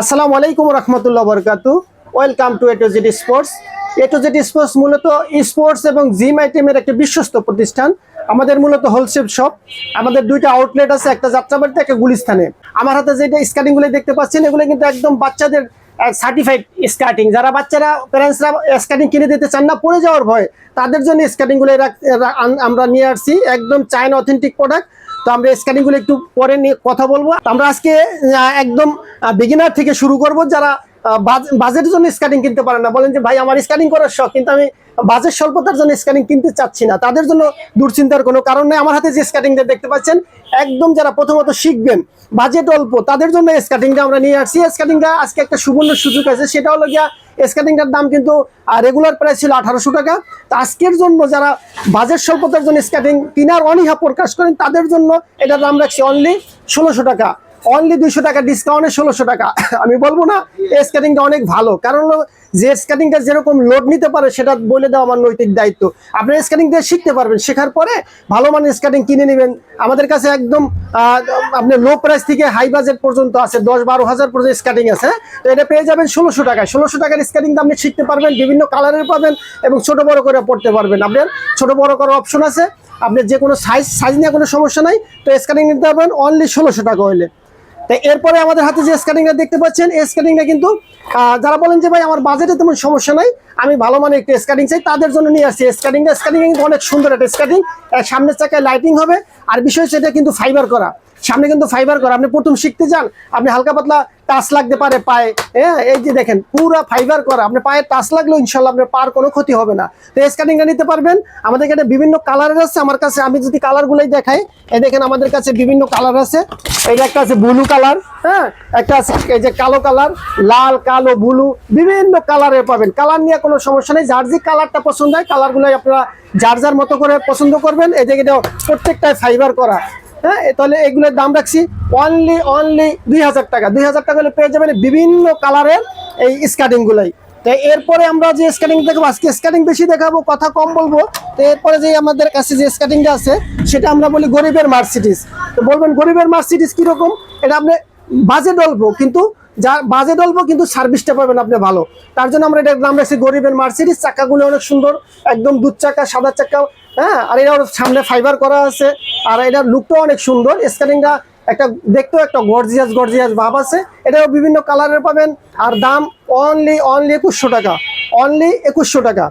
আসসালামু আলাইকুম রহমতুল্লাহ বরকাতু। Welcome to A to Z sports A to Z sports মূলত স্পোর্টস এবং জিম আইটেমের একটি বিশ্বস্ত প্রতিষ্ঠান। আমাদের মূলত হোলসেল শপ আমাদের দুইটা আউটলেট আছে, একটা যাত্রাবাড়িতে, একটা গুলিস্থানে। আমার হাতে যেটা স্কাটিংগুলো দেখতে পাচ্ছেন, এগুলো কিন্তু একদম বাচ্চাদের সার্টিফাইড স্কার্টিং যারা বাচ্চারা প্যারেন্টসরা স্কার্টিং কিনে দিতে চান না, পড়ে যাওয়ার ভয়। তাদের জন্য স্কার্টিংগুলো আমরা নিয়ে আসছি। একদম চায়না অথেন্টিক প্রোডাক্ট তো আমরা স্কার্টিংগুলো একটু পরে নিয়ে কথা বলব। আমরা আজকে একদম বিগিনার থেকে শুরু করব। যারা বাজেটের জন্য স্ক্যানিং কিনতে পারে না। বলেন যে, ভাই, আমার স্ক্যানিং করার শখ, কিন্তু আমি বাজেট স্বল্পতার জন্য স্ক্যানিং কিনতে চাচ্ছি না। তাদের জন্য দুশ্চিন্তার কোনো কারণ নেই। আমার হাতে যে স্ক্যাটিংটা দেখতে পাচ্ছেন, একদম যারা প্রথমত শিখবেন, বাজেট অল্প, তাদের জন্য স্কাটিংটা আমরা নিয়ে আসছি। স্কাটিংটা আজকে একটা সুবর্ণ সুযোগ আছে। সেটা হলো গিয়া স্কাটিংটার দাম কিন্তু রেগুলার প্রাইস ছিল আঠারোশো টাকা। তো আজকের জন্য যারা বাজেট স্বল্পতার জন্য স্কাটিং কেনার অনীহা প্রকাশ করেন, তাদের জন্য এটার দাম রাখছি অনলি ষোলোশো টাকা। অনলি দুইশো টাকা ডিসকাউন্টে ষোলোশো টাকা। আমি বলব না এই স্কেটিংটা অনেক ভালো। কারণ যে স্কেটিংটা যেরকম লোড নিতে পারে সেটা বলে দেওয়া আমার নৈতিক দায়িত্ব। আপনি স্কেটিং দিয়ে শিখতে পারবেন। শেখার পরে ভালো মানের স্কেটিং কিনে নেবেন। আমাদের কাছে একদম আহ, আপনি লো প্রাইস থেকে হাই বাজেট পর্যন্ত আছে দশ বারো হাজার পর্যন্ত স্কেটিং আছে। তো এটা পেয়ে যাবেন ষোলোশো টাকায়। ষোলোশো টাকার স্কেটিংটা আপনি শিখতে পারবেন বিভিন্ন কালারের পাবেন এবং ছোট বড় করে পড়তে পারবেন। আপনার ছোট বড় করার অপশন আছে। আপনার যে কোনো সাইজ সাইজ নিয়ে কোনো সমস্যা নাই। তো স্কেটিং নিতে পারবেন অনলি ষোলোশো টাকা হইলে। তো এরপরে আমাদের হাতে যে স্ক্যানিংটা দেখতে পাচ্ছেন স্ক্যানিংটা কিন্তু যারা বলেন যে ভাই আমার বাজেটে তেমন সমস্যা নাই, আমি ভালো মানে একটু স্ক্যানিং চাই, তাদের জন্য নিয়ে আসছি। স্ক্যানিংটা স্ক্যানিং কিন্তু অনেক সুন্দর একটা স্ক্যানিং সামনের চাকায় লাইটিং হবে, আর বিষয় সেটা কিন্তু ফাইবার করা। সামনে কিন্তু ফাইবার করা। আপনি প্রথম শিখতে যান, আপনি হালকা পাতলা টাচ লাগতে পারে পায়ে। হ্যাঁ এই যে দেখেন, পুরো ফাইবার করা। আপনি পায়ে টাচ লাগলেও ইনশাল্লাহ আপনার পার কোনো ক্ষতি হবে না। তো স্ক্যানিংটা নিতে পারবেন। আমাদের এখানে বিভিন্ন কালারের আছে। আমার কাছে, আমি যদি কালারগুলোই দেখাই, এই দেখেন আমাদের কাছে বিভিন্ন কালার আছে। এটা একটা আছে ব্লু কালার হ্যাঁ একটা আছে এই যে কালো কালার লাল, কালো ব্লু বিভিন্ন কালারের পাবেন। কালার নিয়ে কোনো সমস্যা নেই। যার যে কালারটা পছন্দ হয় কালারগুলোই আপনারা যার যার মতো করে পছন্দ করবেন। এই যে প্রত্যেকটাই ফাইবার করা। হ্যাঁ তাহলে এগুলোর দাম রাখছি অনলি অনলি দুই হাজার টাকা। দুই হাজার টাকা হলে পেয়ে যাবেন বিভিন্ন কালারের এই স্কার্টিংগুলোই তো এরপরে আমরা যে স্কার্টিং দেখাবো, আজকে স্কার্টিং বেশি দেখাবো, কথা কম বলব। তো এরপরে যে আমাদের কাছে যে স্কার্টিংটা আছে, সেটা আমরা বলি গরিবের মার্সিডিস তো বলবেন গরিবের মার্সিডিস কীরকম? এটা আপনি বাজেট অল্প কিন্তু যা বাজেট অল্প কিন্তু সার্ভিসটা পাবেন আপনি ভালো। তার জন্য আমরা এটার নাম রাখছি গরিবের মার্সিডিস চাকাগুলো অনেক সুন্দর, একদম দুধ চাকা, সাদা চাকা হ্যাঁ আর এটা সামনে ফাইবার করা আছে, আর এটার লুকটাও অনেক সুন্দর। স্ক্যানিংটা একটা, দেখতেও একটা গর্জিয়াস গর্জিয়াস ভাব আছে। এটাও বিভিন্ন কালারের পাবেন, আর দাম অনলি অনলি একুশশো টাকা অনলি একুশশো টাকা।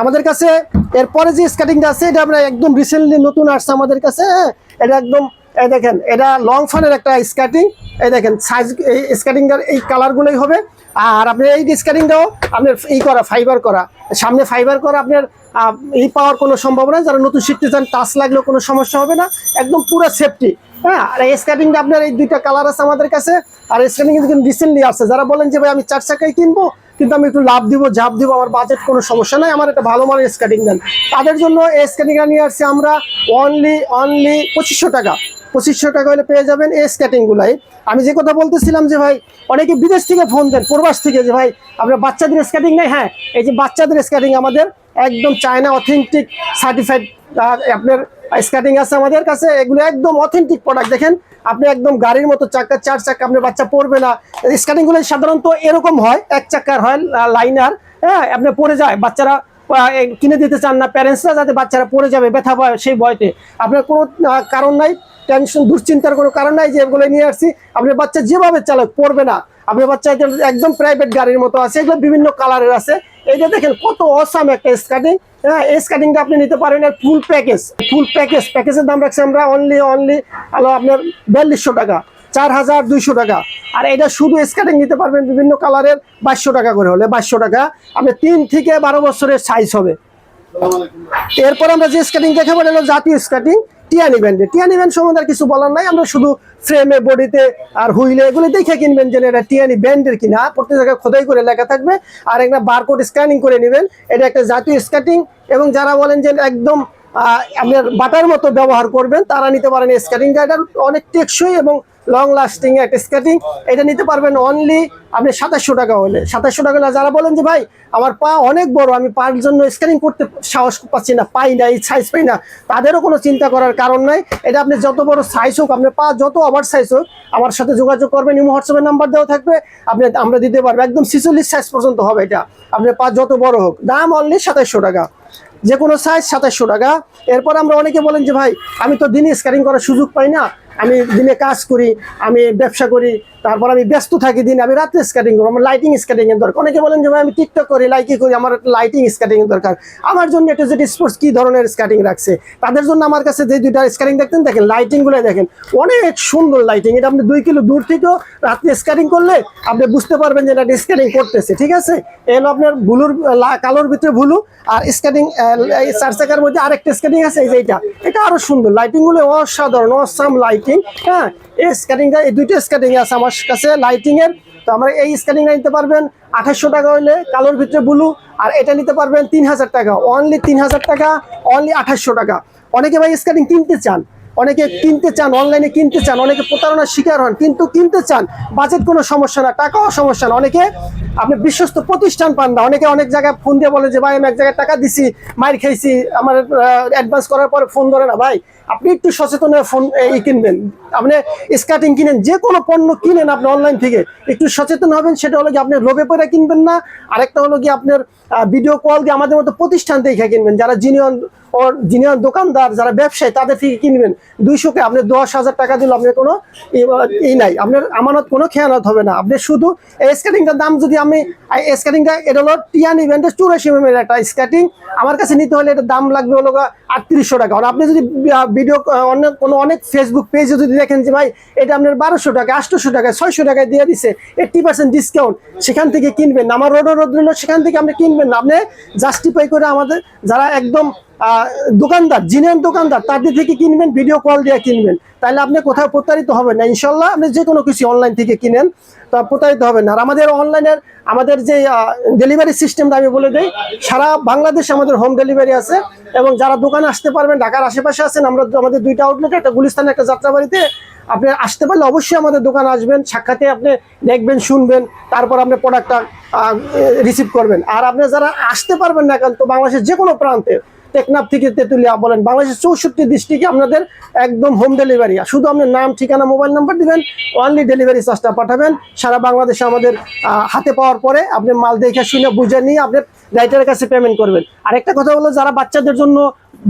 আমাদের কাছে, এরপরে যে স্কার্টিংটা আছে, এটা আমরা একদম রিসেন্টলি নতুন আসছে আমাদের কাছে হ্যাঁ এটা একদম এই দেখেন, এটা লং ফানের একটা স্কার্টিং এই দেখেন সাইজ এই স্কার্টিংটার এই কালারগুলোই হবে। আর আপনার এই স্কার্টিংটাও আপনার ই করা ফাইবার করা। সামনে ফাইবার করা আপনার এই পাওয়ার কোনো সম্ভাবনা যারা নতুন শিখতে চান টাচ লাগলেও কোনো সমস্যা হবে না। একদম পুরো সেফটি হ্যাঁ আর এই স্কার্টিংটা আপনার এই দুইটা কালার আছে আমাদের কাছে। আর স্কার্টিং কিন্তু রিসেন্টলি আসছে। যারা বলেন যে, ভাই, আমি চার চাকায় কিনবো? কিন্তু আমি একটু লাভ দিব, ঝাপ দিব, আমার বাজেট কোনো সমস্যা নাই, আমার একটা ভালো মানের স্কেটিং দেন। তাদের জন্য এই স্কেটিংটা নিয়ে আসছি আমরা অনলি অনলি পঁচিশশো টাকা। পঁচিশশো টাকা হলে পেয়ে যাবেন এই স্কেটিংগুলাই আমি যে কথা বলতেছিলাম যে ভাই, অনেকে বিদেশ থেকে ফোন দেন, প্রবাস থেকে যে ভাই আপনার বাচ্চাদের স্কেটিং নেই হ্যাঁ এই যে বাচ্চাদের স্কেটিং আমাদের একদম চায়না অথেন্টিক সার্টিফাইড আপনার স্কেটিং আছে আমাদের কাছে, এগুলো একদম অথেন্টিক প্রোডাক্ট দেখেন, আপনি একদম গাড়ির মতো চাকা, চার চাকা, আপনার বাচ্চা পড়বে না। স্কেটিংগুলো সাধারণত এরকম হয়, এক চাকার হয় লাইনার হ্যাঁ আপনি পড়ে যায়, বাচ্চারা কিনে দিতে চান না প্যারেন্টসরা যাতে বাচ্চারা পড়ে যাবে, ব্যথা পায় সেই ভয়তে। আপনার কোনো কারণ নাই টেনশন দুশ্চিন্তার কোনো কারণ নাই যে এগুলো নিয়ে আসছি। আপনার বাচ্চা যেভাবে চালাক, পড়বে না। আপনার বাচ্চা একদম প্রাইভেট গাড়ির মতো আছে, এগুলো বিভিন্ন কালারের আছে। এইটা দেখেন কত অসাম একটা স্কার্টিং হ্যাঁ এই স্কার্টিংটা আপনি নিতে পারেন ফুল প্যাকেজ ফুল প্যাকেজ প্যাকেজের দাম রাখছি আমরা অনলি অনলি হলো আপনার বিয়াল্লিশশো টাকা, চার হাজার দুইশো টাকা। আর এটা শুধু স্কার্টিং নিতে পারবেন বিভিন্ন কালারের বাইশশো টাকা করে হলে, বাইশশো টাকা। আপনি তিন থেকে বারো বছরের সাইজ হবে। এরপর আমরা যে স্কেটিং দেখাবো, এটা জাতীয় স্কেটিং টিয়ানি ব্যান্ডে টিয়ানি ব্যান্ড সম্বন্ধে আর কিছু বলার নাই। আমরা শুধু ফ্রেমে বডিতে আর হুইলে এগুলো দেখে কিনবেন যে, এটা টিয়ানি ব্যান্ডের কিনা। প্রত্যেক জায়গায় খোদাই করে লেখা থাকবে। আর একটা বারকোড স্ক্যানিং করে নেবেন। এটা একটা জাতীয় স্কেটিং এবং যারা বলেন যে, একদম আপনার বাটার মতো ব্যবহার করবেন, তারা নিতে পারেন স্কেটিং গাইডার অনেক টেকসই এবং লং লাস্টিং একটা স্কেটিং এটা নিতে পারবেন অনলি আপনি সাতাশশো টাকা হলে। সাতাশশো টাকা যারা বলেন যে ভাই, আমার পা অনেক বড়, আমি পার জন্য স্ক্যানিং করতে সাহস পাচ্ছি না, পাই না, এই সাইজ পাই না, তাদেরও কোনো চিন্তা করার কারণ নাই। এটা আপনি যত বড় সাইজ হোক, আপনার পা যত ওভার সাইজ হোক, আমার সাথে যোগাযোগ করবেন, ইমো হোয়াটসঅ্যাপের নাম্বার দেওয়া থাকবে, আপনি, আমরা দিতে পারব। একদম ছিচল্লিশ সাইজ পর্যন্ত হবে এটা। আপনার পা যত বড় হোক, দাম অনলি সাতাশশো টাকা। যে কোনো সাইজ সাতাশশো টাকা। এরপর আমরা অনেকে বলেন যে ভাই, আমি তো দিনে স্ক্যানিং করার সুযোগ পাই না। আমি দিনে কাজ করি, আমি ব্যবসা করি, তারপর আমি ব্যস্ত থাকি দিন, আমি রাতে স্কেটিং করব, আমার লাইটিং স্কেটিং এর দরকার। অনেকে বলেন যে ভাই, আমি টিকটক করি লাইকি করি, আমার লাইটিং স্কেটিং এর দরকার। আমার জন্য এটা যেটি স্পোর্টস কি ধরনের স্কেটিং রাখছে? তাদের জন্য আমার কাছে যে দুইটা স্কেটিং দেখতেন, দেখেন লাইটিংগুলো দেখেন। অনেক সুন্দর লাইটিং এটা আপনি দুই কিলো দূর থেকেও রাত্রে স্কেটিং করলে আপনি বুঝতে পারবেন যে এটা স্কেটিং করতেছে, ঠিক আছে? এলো আপনার ব্লুর, লা- কালোর ভিতরে ভুলু আর স্কেটিং চার চাকার মধ্যে আরেকটা স্কেটিং আছে, এই যে এটা এটা আরও সুন্দর লাইটিংগুলো অসাধারণ অসাম লাইটিং হ্যাঁ এই স্কেটিংটা এই দুইটা স্কেটিং আছে আমার কাছে লাইটিং এর। তো আমরা এই স্ক্যানিংটা নিতে পারবেন আঠাশশো টাকা হলে কালোর ভিতরে ব্লু আর এটা নিতে পারবেন তিন হাজার টাকা। অনলি তিন হাজার টাকা অনলি আঠাশশো টাকা। অনেকে ভাই স্ক্যানিং কিনতে চান, অনেকে কিনতে চান অনলাইনে কিনতে চান, অনেকে প্রতারণার শিকার হন, কিন্তু কিনতে চান বাজেট কোনো সমস্যা না, টাকাও সমস্যা না। অনেকে আপনি বিশ্বস্ত প্রতিষ্ঠান পান না, অনেকে অনেক জায়গায় ফোন দিয়ে বলে যে, ভাই, আমি এক জায়গায় টাকা দিছি মাইর খাইছি আমার অ্যাডভান্স করার পরে ফোন ধরে না ভাই। আপনি একটু সচেতন ফোন, এই কিনবেন। আপনি স্কার্টিং কিনেন যে কোনো পণ্য কিনেন আপনি অনলাইন থেকে। একটু সচেতন হবেন, সেটা হলো কি আপনি লোভে পরে কিনবেন না। আরেকটা হলো কি আপনার ভিডিও কল দিয়ে আমাদের মতো প্রতিষ্ঠান দেখে কিনবেন। যারা জিনিয়ন ওর জিনিয়ন দোকানদার, যারা ব্যবসায়ী, তাদের থেকে কিনবেন। দুইশোকে আপনি দশ হাজার টাকা দিলে আপনার কোনো ই- নাই। আপনার আমানত কোনো খেয়ানত হবে না। আপনি শুধু এই স্কেটিংটার দাম যদি আমি স্কেটিংটা এটা হলো টিয়ান ইভেন্টের চুরাশি এম এর একটা স্কেটিং আমার কাছে নিতে হলে এটার দাম লাগবে হলো আটত্রিশশো টাকা। আর আপনি যদি ভিডিও অনেক কোনো অনেক ফেসবুক পেজে যদি দেখেন যে ভাই, এটা আপনার বারোশো টাকা, আটশোশো টাকা, ছয়শো টাকায় দিয়ে দিছে এইট্টি পার্সেন্ট ডিসকাউন্ট সেখান থেকে কিনবেন আমার রোড রোদ সেখান থেকে আপনি কিনবেন আপনি জাস্টিফাই করে আমাদের, যারা একদম দোকানদার, জিনিয়ান দোকানদার তাদের থেকে কিনবেন ভিডিও কল দিয়ে কিনবেন। তাহলে আপনি কোথাও প্রতারিত হবেন না। ইনশাল্লাহ আপনি যে কোনো কিছু অনলাইন থেকে কিনেন, তা প্রতারিত হবেন না। আর আমাদের অনলাইনের আমাদের যে ডেলিভারি সিস্টেমটা আমি বলে দিই, সারা বাংলাদেশে আমাদের হোম ডেলিভারি আছে এবং যারা দোকানে আসতে পারবেন, ঢাকার আশেপাশে আছেন, আমরা আমাদের দুইটা আউটলেট একটা গুলিস্তানে একটা যাত্রাবাড়িতে আপনি আসতে পারলে অবশ্যই আমাদের দোকানে আসবেন, সাক্ষাতে আপনি দেখবেন, শুনবেন, তারপর আপনি প্রোডাক্টটা রিসিভ করবেন। আর আপনি যারা আসতে পারবেন না কারণ তো বাংলাদেশের যে কোনো প্রান্তে টেকনাফ থেকে তেতুলিয়া বলেন, বাংলাদেশের চৌষট্টি ডিস্ট্রিক্টে আপনাদের একদম হোম ডেলিভারি শুধু আপনার নাম, ঠিকানা মোবাইল নাম্বার দিবেন অনলি ডেলিভারি চার্জটা পাঠাবেন। সারা বাংলাদেশে আমাদের হাতে পাওয়ার পরে আপনি মাল দেখে শুনে, বুঝে নিয়ে আপনি রাইটারের কাছে পেমেন্ট করবেন। আরেকটা কথা হলো, যারা বাচ্চাদের জন্য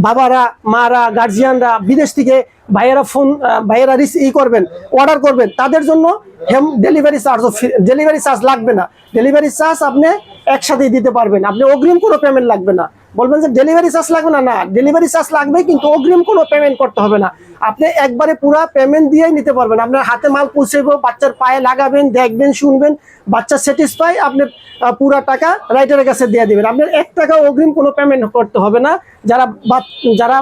বাবারা, মারা গার্জিয়ানরা বিদেশ থেকে ভাইয়েরা ফোন ভাইয়েরা রিস, ই করবেন অর্ডার করবেন, তাদের জন্য হেম ডেলিভারি চার্জও ডেলিভারি চার্জ লাগবে না। ডেলিভারি চার্জ আপনি একসাথেই দিতে পারবেন। আপনি অগ্রিম কোনো পেমেন্ট লাগবে না। বলবেন যে ডেলিভারি চার্জ লাগবে না? না ডেলিভারি চার্জ লাগবে কিন্তু অগ্রিম কোনো পেমেন্ট করতে হবে না। আপনি একবারে পুরো পেমেন্ট দিয়েই নিতে পারবেন। আপনার হাতে মাল পৌঁছেব বাচ্চার পায়ে লাগাবেন, দেখবেন, শুনবেন, বাচ্চা স্যাটিসফাই আপনি পুরো টাকা রাইটারের কাছে দিয়ে দিবেন। আপনার এক টাকা অগ্রিম কোনো পেমেন্ট করতে হবে না। যারা যারা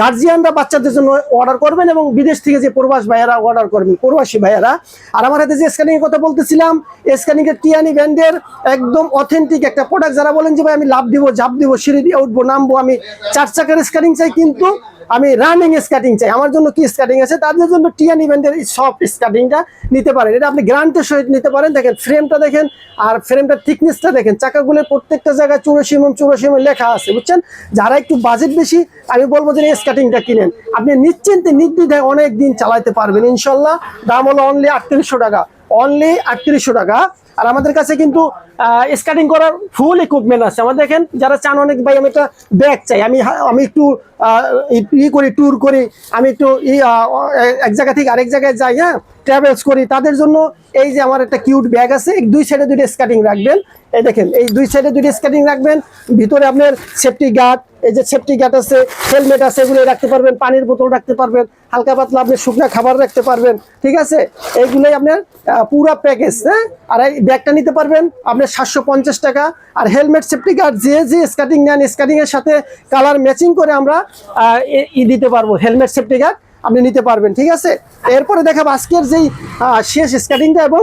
গার্জিয়ানরা বাচ্চাদের জন্য অর্ডার করবেন এবং বিদেশ থেকে যে প্রবাস ভাইয়ারা অর্ডার করবেন, প্রবাসী ভাইয়ারা। আর আমার হাতে যে স্ক্যানিং এর কথা বলতেছিলাম স্ক্যানিং এর টিয়ানি ব্র্যান্ডের একদম অথেন্টিক একটা প্রোডাক্ট যারা বলেন যে, ভাই, আমি লাভ দিব, ঝাপ দিব, সিঁড়ি দিয়ে উঠবো, নামবো, আমি চার চাকার স্ক্যানিং চাই, কিন্তু আমি রানিং স্কাটিং চাই। আমার জন্য কি স্কাটিং আছে? তাদের জন্য টিয়ান ইভেন্টের সফট স্কাটিংটা নিতে পারেন। এটা আপনি গ্রান্টের সহিত নিতে পারেন। দেখেন ফ্রেমটা দেখেন, আর ফ্রেমটার থিকনেসটা দেখেন। চাকাগুলোর প্রত্যেকটা জায়গায় চুরাশি এমএম চুরাশি এমএম লেখা আছে, বুঝছেন? যারা একটু বাজেট বেশি, আমি বলব যে স্কাটিংটা কিনেন। আপনি নিশ্চিন্তে নির্দ্বিধায় অনেক দিন চালাতে পারবেন, ইনশাল্লাহ। দাম হলো অনলি আটত্রিশশো টাকা। অনলি আটত্রিশশো টাকা। আর আমাদের কাছে কিন্তু স্কাটিং করার ফুল ইকুইপমেন্ট আছে। আমাদের দেখেন, যারা চান অনেক, ভাই, আমি একটা ব্যাগ চাই। আমি আমি একটু ই- করি ট্যুর করি। আমি একটু, ই এক জায়গা থেকে আরেক জায়গায় যাই হ্যাঁ? ট্রাভেলস করি। তাদের জন্য এই যে আমার একটা কিউট ব্যাগ আছে দুই সাইডে দুইটা স্কাটিং রাখবেন। এই দেখেন, এই দুই সাইডে দুইটা স্কাটিং রাখবেন। ভিতরে আপনার সেফটি গার্ড এই যে সেফটি গার্ড আছে হেলমেট আছে, এগুলো রাখতে পারবেন, পানির বোতল রাখতে পারবেন, হালকা পাতলা আপনি শুকনা খাবার রাখতে পারবেন, ঠিক আছে? এইগুলোই আপনার পুরা প্যাকেজ হ্যাঁ? আর এই ব্যাগটা নিতে পারবেন আপনার সাতশো পঞ্চাশ টাকা, আর হেলমেট সেফটি গার্ড যে যে স্কাটিং নেন স্কাটিং এর সাথে কালার ম্যাচিং করে আমরা ই দিতে পারব হেলমেট সেফটি গার্ড আপনি নিতে পারবেন, ঠিক আছে? এরপরে দেখাবো আজকের যেই শেষ স্কাটিংটা এবং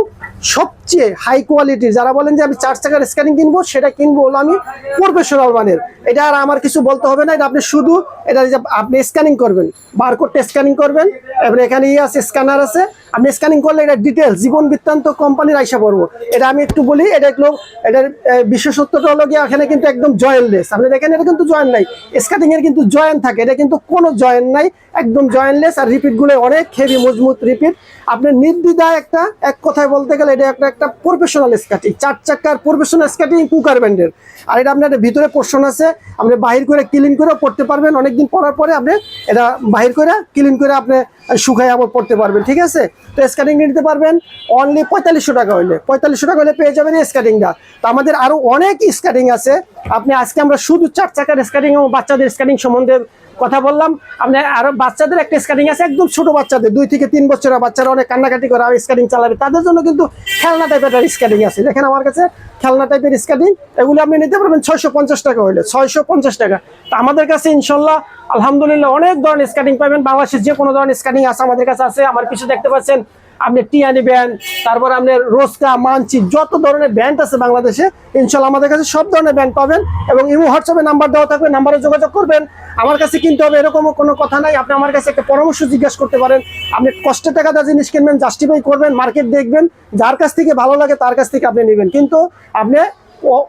সবচেয়ে হাই কোয়ালিটির যারা বলেন যে আমি চার চাকার স্ক্যানিং কিনবো, সেটা কিনবো হলো আমি প্রফেশনাল মানের। এটা আর আমার কিছু বলতে হবে না, এটা আপনি শুধু, এটা আপনি স্ক্যানিং করবেন বারকোডটা স্ক্যানিং করবেন এবার এখানে ইয়ে আছে স্ক্যানার আছে। আপনি স্ক্যানিং করলে এটা ডিটেলস জীবন বৃত্তান্ত কোম্পানির আইসা পড়ব। এটা আমি একটু বলি, এটা একটু এটার বিশেষত্বটা হলো গিয়ে এখানে কিন্তু একদম জয়েন্টলেস আপনি দেখেন, এটা কিন্তু জয়েন্ট নাই। স্কার্টিং এর কিন্তু জয়েন্ট থাকে, এটা কিন্তু কোনো জয়েন্ট নাই, একদম জয়েন্টলেস আর রিপিটগুলো অনেক হেভি মজবুত রিপিট আপনি নির্দ্বিধায় একটা, এক কথায় বলতে গেলে এটা একটা একটা প্রফেশনাল স্কার্টিং চার চাকার প্রফেশনাল স্কার্টিং কুকার ব্যান্ডের আর এটা আপনার ভিতরে পোর্শন আছে, আপনি বাহির করে ক্লিন করে পড়তে পারবেন। অনেকদিন পরার পরে আপনি এটা বাহির করে ক্লিন করে আপনি শুকাই আবার পড়তে পারবেন, ঠিক আছে? তো স্কার্টিং নিতে পারবেন অনলি পঁয়তাল্লিশশো টাকা হইলে। পঁয়তাল্লিশশো টাকা হলে পেয়ে যাবেন এই স্কার্টিংটা তো আমাদের আরও অনেক স্কার্টিং আছে। আপনি আজকে আমরা শুধু চার চাকার স্কার্টিং এবং বাচ্চাদের স্কার্টিং সম্বন্ধে কথা বললাম, আপনি আরও বাচ্চাদের একটা স্কাটিং আছে, একদম ছোট বাচ্চাদের, দুই থেকে তিন বছরের বাচ্চারা অনেক কান্নাকাটি করে আর স্কাটিং চালাবে। তাদের জন্য কিন্তু খেলনা টাইপের একটা স্কাটিং আছে। দেখেন আমার কাছে খেলনা টাইপের স্কাটিং এগুলো আপনি নিতে পারবেন ছয়শো পঞ্চাশ টাকা হইলে, ছয়শো পঞ্চাশ টাকা। তো আমাদের কাছে ইনশাল্লাহ, আলহামদুলিল্লাহ অনেক ধরনের স্কাটিং পাবেন। বাংলাদেশের যে কোনো ধরনের স্কাটিং আছে, আমাদের কাছে আছে। আমার কিছু দেখতে পাচ্ছেন আপনি টিয়ানি ব্যান্ড তারপর আপনার রোস্কা মানচি যত ধরনের ব্যান্ড আছে বাংলাদেশে, ইনশাল্লাহ আমাদের কাছে সব ধরনের ব্যান্ড পাবেন এবং ইমো হোয়াটসঅ্যাপে নাম্বার দেওয়া থাকবে, নাম্বারে যোগাযোগ করবেন। আমার কাছে কিনতে হবে এরকম কোনো কথা নাই। আপনি আমার কাছে একটা পরামর্শ জিজ্ঞাসা করতে পারেন। আপনি কষ্টে টাকা দা জিনিস কিনবেন জাস্টিফাই করবেন মার্কেট দেখবেন, যার কাছ থেকে ভালো লাগে তার কাছ থেকে আপনি নেবেন। কিন্তু আপনি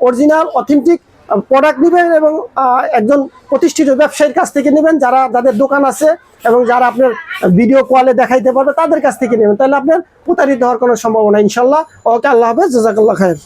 অরিজিনাল অথেন্টিক প্রোডাক্ট নেবেন এবং একজন প্রতিষ্ঠিত ব্যবসায়ীর কাছ থেকে নেবেন, যারা, যাদের দোকান আছে এবং যারা আপনার ভিডিও কলে দেখাইতে পারবে, তাদের কাছ থেকে নেবেন। তাহলে আপনার প্রতারিত হওয়ার কোনো সম্ভাবনা ইনশাল্লাহ ওকে, আল্লাহ হাফেজ, জাজাকাল্লাহ খায়ের।